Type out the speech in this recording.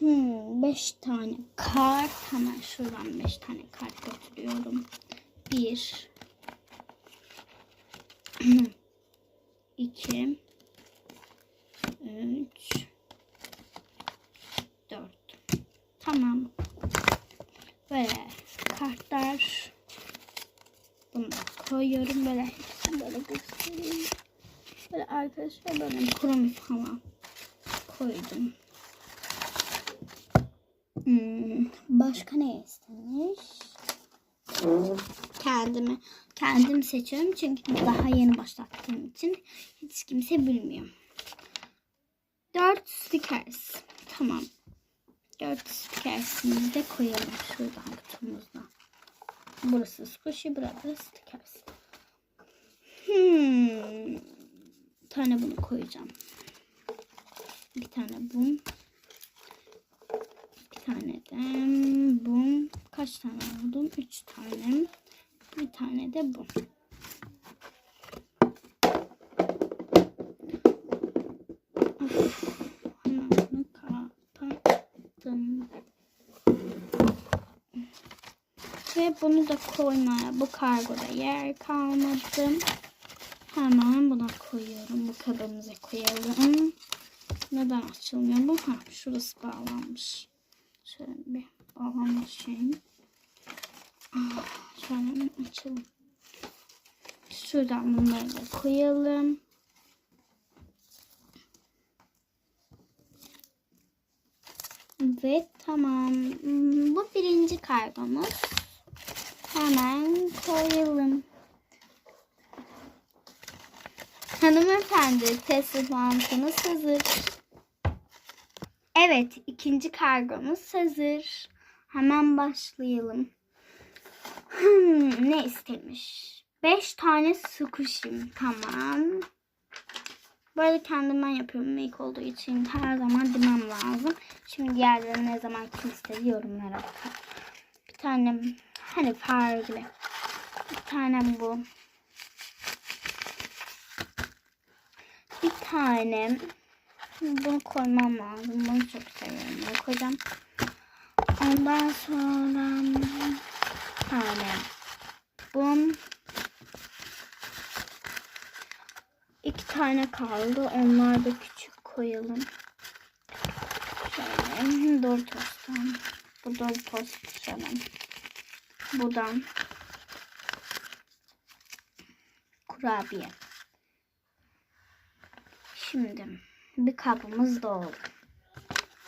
Hmm, beş tane kart. Hemen şuradan beş tane kart götürüyorum. Bir. iki. Üç. Dört. Tamam. Böyle kartlar. Bunu koyuyorum böyle hepsini böyle göstereyim. Böyle arkadaşlar böyle kromi falan koydum. Hmm, başka ne istemiş? Kendimi kendim seçiyorum çünkü daha yeni başlattığım için hiç kimse bilmiyor. Dört stickers. Tamam. Dört stickers'imizi de koyalım şuradan kutumuzda. Burası squishy, burada stickers. Hmm. Bir tane bunu koyacağım. Bir tane bum. Bir tane de. Kaç tane aldım? Üç tane. Bir tane de hemen bunu kapattım. Ve bunu da koymaya bu kargoda yer kalmadı. Hemen buna koyuyorum. Bu kabımıza koyalım. Neden açılmıyor bu? Ha, şurası bağlanmış. Şöyle bir bağlanma şeyim. Şöyle açalım. Şuradan bunları da koyalım. Ve tamam. Bu birinci kargomuz. Hemen koyalım. Hanımefendi teslimatınız hazır. Evet ikinci kargomuz hazır. Hemen başlayalım. Hmm, ne istemiş? Beş tane sukuşim. Tamam. Böyle kendim ben yapıyorum make olduğu için her zaman demem lazım. Şimdi diğerleri ne zaman kim istedi yorumlara bakın. Bir tane hani farklı. Bir tane bu. Bir tane bunu koymam lazım. Bunu çok seviyorum. Bunu koyacağım. Ondan sonra tane bum. İki tane kaldı. Onlar da küçük koyalım. Şöyle Doritos'tan. Bu Doritos şöyle. Buradan kurabiye. Şimdi bir kabımız doldu.